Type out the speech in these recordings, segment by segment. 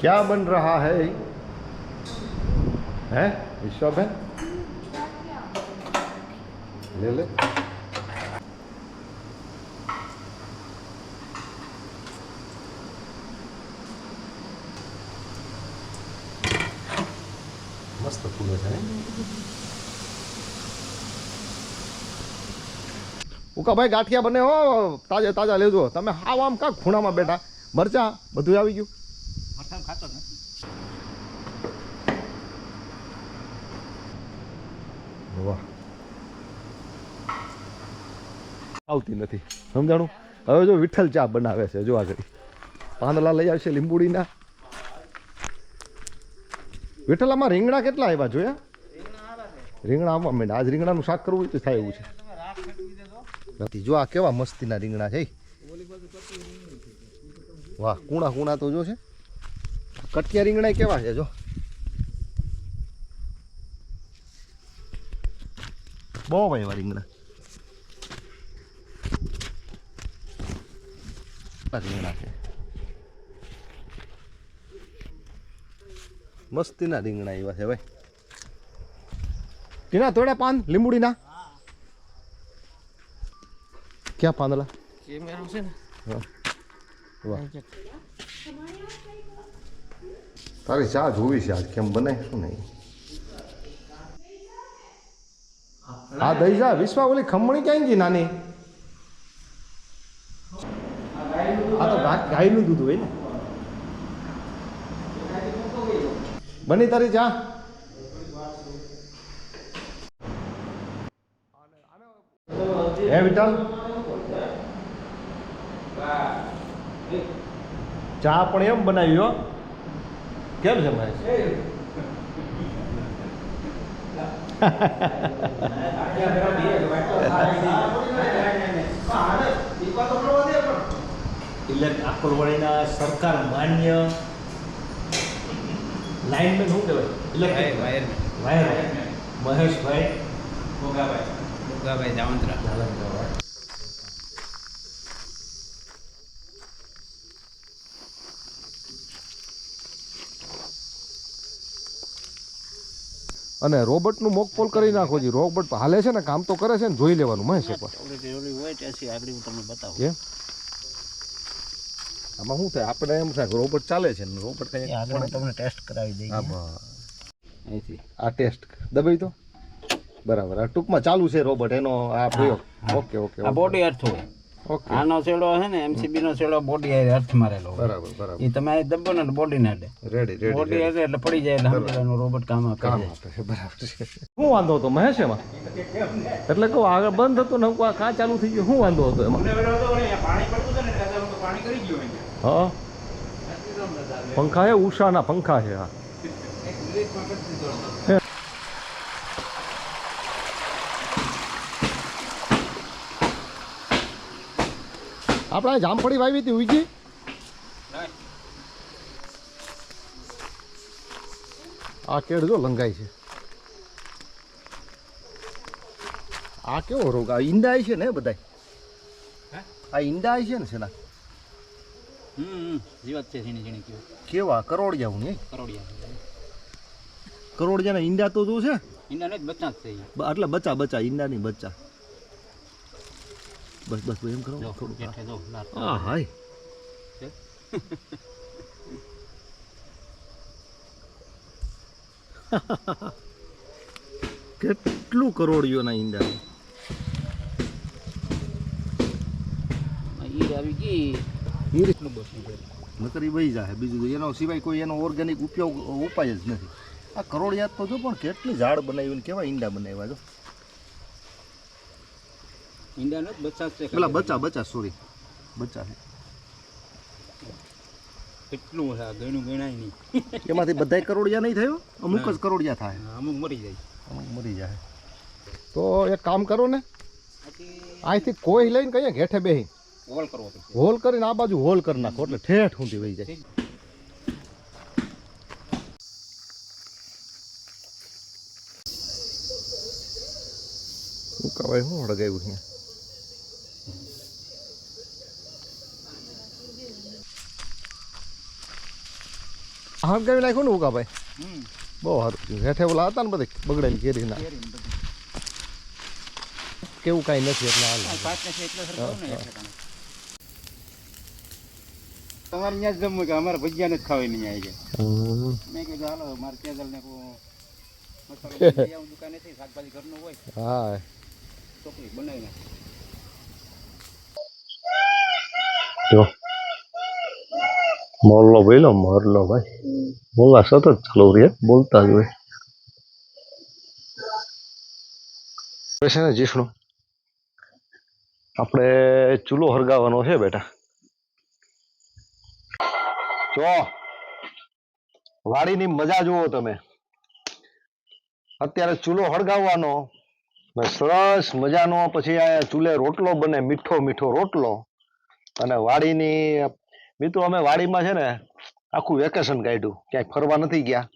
क्या बन रहा है हैं विश्वाबेन ले ले મસ્ત ફૂલો છે ને ઉકાભાઈ ગાંઠિયા બને હો તાજા તાજા લેજો તમે હાવ આમ કાંક ખૂણામાં બેઠા મરચા બધું આવી ગયું મરચાં ખાતો નથી. વાહ. આવતી નથી. સમજાણું? હવે જો વિઠ્ઠલ ચા બનાવે છે, જો આગળ. પાંદલા લઈ આવશે લીંબુડીના. વિઠ્ઠલ આમાં રીંગણા કેટલા આવ્યા જોયા? રીંગણા આવવા માંડ્યા. આજ રીંગણાનું શાક કરવું હોય તો થાય એવું છે. નથી, જો આ કેવા મસ્તીના રીંગણા છે વાહ કુણા કુણા તો જો છે. કટકિયા રીંગણા કેવા છે જો. બહુ એવા રીંગણા. રીંગણા છે. મસ્તીના રીંગણા એવા છે ભાઈ. તેના તોડે પાન લીંબુડીના? ક્યાં પાંદડા કેમેરા છે ને? હા. વાહ. તારી ચા જોવી છે આજ? કેમ બને? શું નહીં? હા, દઈ જા. વિશ્વા ઓલી ખમણી ક્યાં ગઈ નાની? આ તો ગાયનું દૂધ હોય ને. બની તારી ચા? હે, વિઠ્ઠલ? ચા પણ એમ બનાવી, હો. કેમ છે મહેશ? એટલે આકોલવાડીના સરકાર માન્ય લાઇનમેન શું કહેવાય? Electric wire Maheshbhai Mogabhai. મોગાભાઈ Javantara Jalandhar. અને રોબર્ટનું મોક પોલ કરી નાખો જી. રોબોટ હાલે છે ને કામ તો કરે છે ને જોઈ લેવાનું મહેશ એકવાર તમને બતાવું. આમાં શું થાય? આપણે એમ થાય કે રોબોટ ચાલે છે ને રોબોટ એ આગળ તમને ટેસ્ટ કરાવી દઈએ. અહીંથી. આ ટેસ્ટ દબાઈ તો? બરાબર. આ ટૂંકમાં ચાલુ છે રોબોટ એનો આ પ્રયોગ. ઓકે ઓકે આ બોડી અર્થ હોય. ઓકે આનો છેડો છે ને એમસીબી નો છેડો બોડી અર્થ મારેલો બરાબર બરાબર. એ તમે દબો ને બોડી ના રેડી રેડી બોડી અડે એટલે પડી જાય એટલે રોબોટ કામ આપે. કામ આપે છે બરાબર. છે શું વાંધો હતો મહેશ એમાં? એટલે કહું આગળ બંધ હતું ને હું કાં ચાલુ થઈ ગયું? શું વાંધો હતો એમાં? હા? પંખા છે ઉષાના પંખા છે હા. આપણે જામફળી વાવી હતી ઉઈજી. આ કેળ જો લંગાય છે. આ કેવો રોગ? આ ઈંડા છે ને બધાય? આ ઈંડા છે ને. છે ઝીણી ઝીણી કેવું. કેવા? કરોડિયા હું નહીં. કરોડિયા કરોડિયાના ઈંડા તો જો છે. ઈંડા નહીં બચા છે એટલે બચ્ચા બચ્ચા ઈંડાની બચ્ચા બસ બસ એમ કરો થોડું. હા હાય? કેટલું કરોડિયોના ઈંડા આવી ગઈ એટલું બસ. નકરી વહી જાય બીજું એનો સિવાય કોઈ એનો ઓર્ગેનિક ઉપયોગ ઉપાય જ નથી આ કરોડિયાત તો જો પણ કેટલી ઝાડ બનાવી કેવા ઈંડા બનાવ્યા જો ઈંડા ને જ બચ્ચા છે પેલા બચ્ચા બચ્ચા સોરી બચ્ચા છે. કેટલું છે આ ગણ્યું ગણાય નહીં. એમાંથી બધાય કરોડિયા નહીં થયો? અમુક જ કરોડિયા થાય. અમુક મરી જાય. અમુક મરી જાય. તો એક કામ કરો ને અહીંથી કોઈ લઈને કહીએ ઘેઠે બેહી. હોલ કરવો હોલ કરીને આ બાજુ હોલ કરી નાખો એટલે ઠેઠ ઊંધી વહી જાય. શું કહેવાય હું હળગાવ્યું અહીંયા? કેવી નાખ્યું ને ઉકા ભાઈ બહુ સારું હેઠે ઓલા હતા ને બધી બગડેલી કેરી ને કેવું કાંઈ નથી એટલે હાલ. તમારે ત્યાં જ જમવું કે અમારે ભજીયા નથી ખાવી નહીં આવી ગયા. મેં કીધું હાલો મારે કેજલ ને મસાલો લઈ આવું શાકભાજી ઘરનું હોય હા ચોકલી બનાવી નાખ મોરલો બોલો મોરલો ભાઈ. બોલા સતત ચાલુ રહે, બોલતા જ હોય. છે ને જીષ્ણુ આપણે ચૂલો હરગાવવાનો છે બેટા. જો, વાડીની મજા જુઓ તમે. અત્યારે ચૂલો હળગાવવાનો સરસ મજાનો પછી આ ચૂલે રોટલો બને, મીઠો મીઠો રોટલો. અને વાડીની મિત્રો, અમે વાડીમાં છે ને આખું વેકેશન કાઢ્યું. ક્યાંય ફરવા નથી ગયા.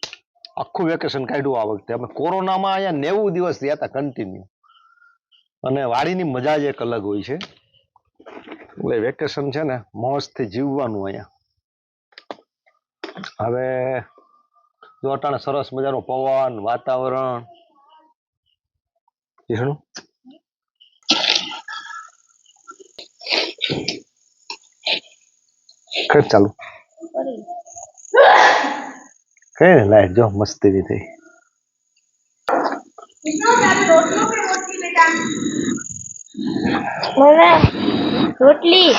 આખું વેકેશન કાઢ્યું આ વખતે. અમે કોરોનામાં અહીંયા નેવું દિવસ થયા હતા કન્ટિન્યુ અને વાડીની મજા જ એક અલગ હોય છે. એટલે વેકેશન છે ને મોજથી જીવવાનું અહીંયા. હવે જો અટાણે સરસ મજાનો પવન, વાતાવરણ. જીષ્ણુ કર ચાલુ. કઈ ને લાઈટ જો મસ્તી થઈ. મને રોટલી.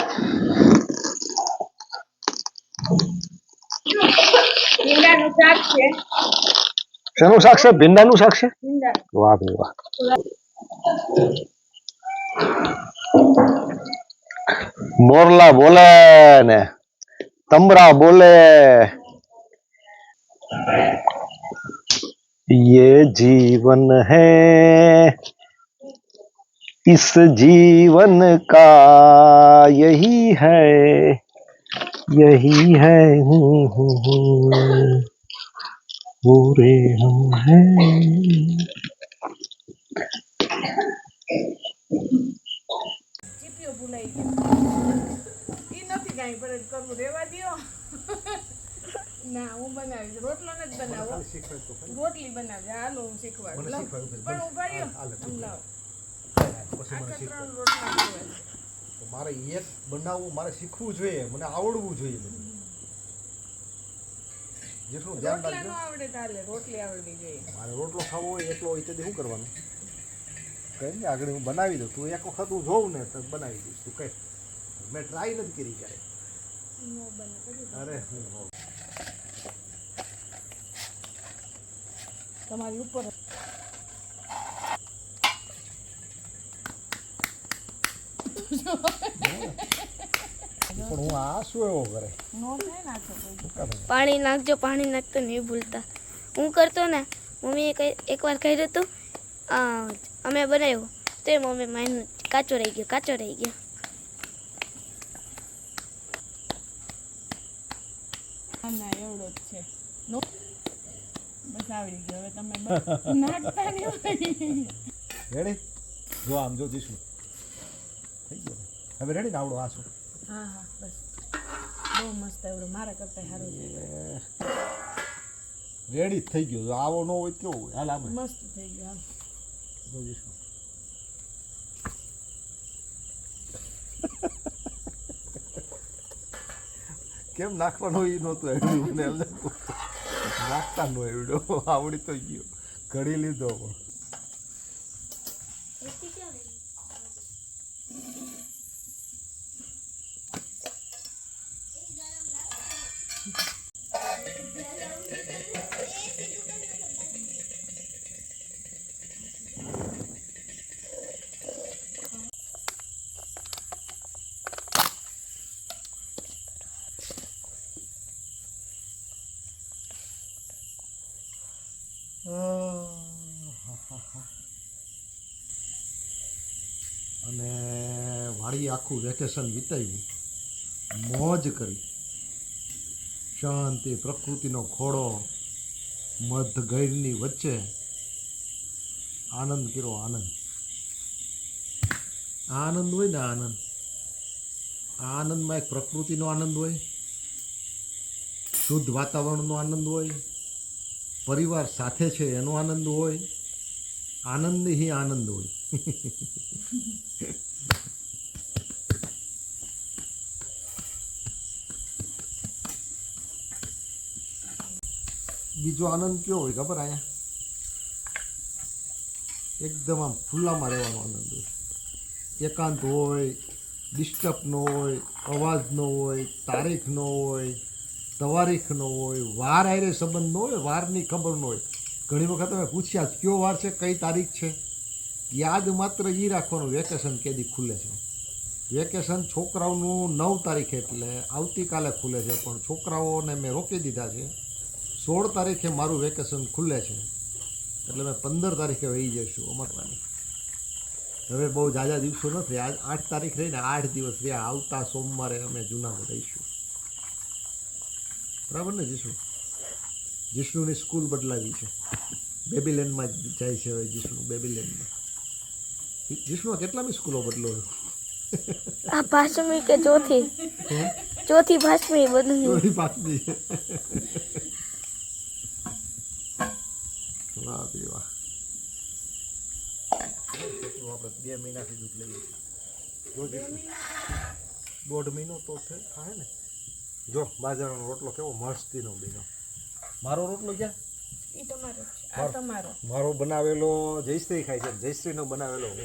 ભીંડાનું શાક છે. શેનું શાક છે? ભીંડાનું શાક છે? વાહ ભાઈ વાહ. મોરલા બોલે ને. तमरा बोले। ये जीवन है। इस जीवन का यही है। यही है। पूरे हम हैं। ગયો પર જ કરવું રેવા દો ના હું બનાવીશ. રોટલો નથી બનાવો રોટલી બનાવજે હાલો હું શીખવાડું પણ હું કર્યો લાવ. મારે એક બનાવવું મારે શીખવું જોઈએ. મને આવડવું જોઈએ બધું. જેટલું ધ્યાન રાખજો. નો આવડે તાલે રોટલી આવડવી જોઈએ. મારે રોટલો ખાવો હોય એટલો હોય તે શું કરવાનું? કઈ ને આગળ હું બનાવી દઉં. તું એક વખત હું જોઉં ને તો બનાવી દઈશ. તું કઈ મેં ટ્રાય નથી કરી ક્યારે નો. અરે તમારી ઉપર. પણ હું આ શું એવો કરે? નો થાય નાખો કોઈ. પાણી નાખજો પાણી નાખતો નહીં ભૂલતા. હું કરતો ને મમ્મીએ એક એકવાર કહ્યું હતું અમે બનાવ્યો. તો એ મમ્મી માઇન કાચો રહી ગયો કાચો રહી ગયો. ના એવડો જ છે. બસ આવડી ગયો. હવે તમે નાખતા નહીં રેડી જો આમ જો જીશું. થઈ ગયો. હવે રેડી ને આવડો આ શું? હા હા બસ. બહુ મસ્ત એવડો મારા કરતા સારું છે. રેડી થઈ ગયો. આવો ન હોય કેવું હોય? હાલ આમ. મસ્ત થઈ ગયો. જો જીશું. કેમ નાખવાનું એ નહોતું એમ નાખતા નો આવડ્યો આવડી તો ગયો. ઘડી લીધો પણ અને વાળી આખું વેકેશન વિતાવ્યું. મોજ કરી. શાંતિ, પ્રકૃતિનો ખોળો મધ ગૈરની વચ્ચે આનંદ કર્યો આનંદ. આનંદ હોય ને આનંદ. આનંદમાં એક પ્રકૃતિનો આનંદ હોય, શુદ્ધ વાતાવરણનો આનંદ હોય, પરિવાર સાથે છે એનો આનંદ હોય આનંદ ही આનંદ હોય બીજો આનંદ કયો હોય ખબર અહીંયા એકદમ આમ ખુલ્લામાં રહેવાનો આનંદ હોય. એકાંત હોય ડિસ્ટર્બ ન હોય, અવાજ ન હોય, તારીખ ન હોય, તવારીખ ન હોય, વાર આયરે સંબંધ ન હોય, વારની ખબર ન હોય. ઘણી વખત અમે પૂછ્યા કયો વાર છે, કઈ તારીખ છે? યાદ માત્ર એ રાખવાનું, વેકેશન કેદી ખુલે છે. વેકેશન છોકરાઓનું નવ તારીખે એટલે આવતીકાલે ખુલે છે, પણ છોકરાઓને મેં રોકી દીધા છે. સોળ તારીખે મારું વેકેશન ખુલે છે. એટલે મેં પંદર તારીખે વહી જઈશું, અમરવાની. હવે બહુ જાજા દિવસો નથી આજ આઠ તારીખ રહીને આઠ દિવસ રહ્યા. આવતા સોમવારે અમે જૂનાગઢ રહીશું. બરાબર ને જીષ્ણુ જીષ્ણુની સ્કૂલ બદલાવી છે. બેબીલેન્ડમાં જ જાય છે હવે જીષ્ણુ બેબીલેન્ડમાં. જીષ્ણુ કેટલામી સ્કૂલો બદલો આ પાંચમી કે ચોથી? ચોથી પાંચમી બદલી. ચોથી પાંચમી. વાહ બી વાહ. આપણે બે મહિનાથી દૂધ લઈએ જો જીષ્ણુ દોઢ મહિનો તો થાય ને? જો બાજરાનો રોટલો કેવો મસ્તીનો બીનો મારો રોટલો ક્યાં મારો. બનાવેલો જયશ્રી ખાય છે. જયશ્રીનો બનાવેલો હું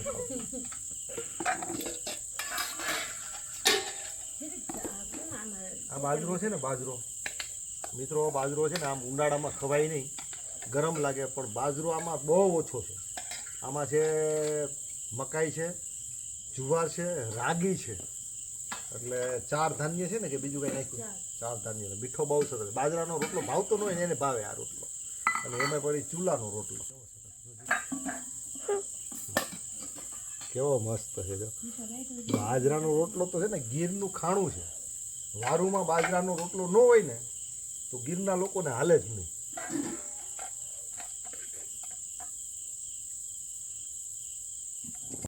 આ બાજરો છે ને બાજરો. મિત્રો બાજરો છે ને આમ ઉનાળામાં ખવાય નહીં. ગરમ લાગે પણ બાજરો આમાં બહુ ઓછો છે. આમાં છે મકાઈ છે જુવાર છે રાગી છે. એટલે ચાર ધાન્ય છે ને કે બીજું કંઈ નાખ્યું? ધાન્ય મીઠો બહુ સરસ બાજરાનો રોટલો ભાવતો ન હોય એને ભાવે આ રોટલો. અને એમાં પડી ચૂલાનો રોટલો. કેવો મસ્ત છે બાજરાનો રોટલો તો છે ને ગીરનું ખાણું છે. વારુમાં બાજરાનો રોટલો ન હોય ને, તો ગીરના લોકોને હાલે જ નહીં.